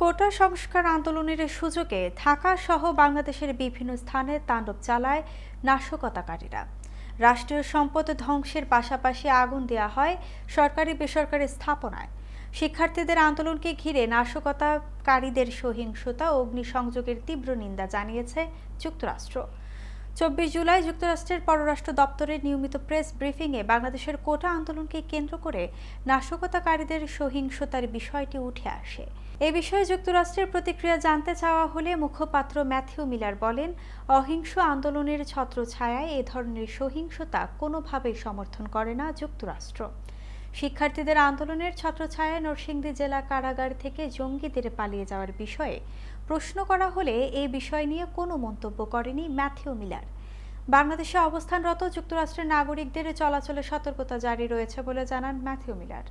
কোটা সংস্কার আন্দোলনের সুযোগে ঢাকা সহ বাংলাদেশের বিভিন্ন স্থানে তাণ্ডব চালায় নাশকতাকারীরা। রাষ্ট্রীয় সম্পদ ধ্বংসের পাশাপাশি আগুন দেয়া হয় সরকারি বেসরকারি স্থাপনায়। শিক্ষার্থীদের আন্দোলনকে ঘিরে নাশকতাকারীদের সহিংসতা অগ্নিসংযোগের তীব্র নিন্দা জানিয়েছে যুক্তরাষ্ট্র। চব্বিশ জুলাই যুক্তরাষ্ট্রের পররাষ্ট্র দপ্তরের নিয়মিত প্রেস ব্রিফিংয়ে বাংলাদেশের কোটা আন্দোলনকে কেন্দ্র করে নাশকতাকারীদের সহিংসতার বিষয়টি উঠে আসে। এ বিষয়ে যুক্তরাষ্ট্রের প্রতিক্রিয়া জানতে চাওয়া হলে মুখপাত্র ম্যাথিউ মিলার বলেন, অহিংস আন্দোলনের ছত্রছায়ায় এ ধরনের সহিংসতা কোনোভাবেই সমর্থন করে না যুক্তরাষ্ট্র। শিক্ষার্থীদের আন্দোলনের ছত্রছায়া নরসিংদী জেলা কারাগার থেকে জঙ্গিদের পালিয়ে যাওয়ার বিষয়ে প্রশ্ন করা হলে এই বিষয় নিয়ে কোনো মন্তব্য করেনি ম্যাথিউ মিলার। বাংলাদেশে অবস্থানরত যুক্তরাষ্ট্রের নাগরিকদের চলাচলে সতর্কতা জারি রয়েছে বলে জানান ম্যাথিউ মিলার।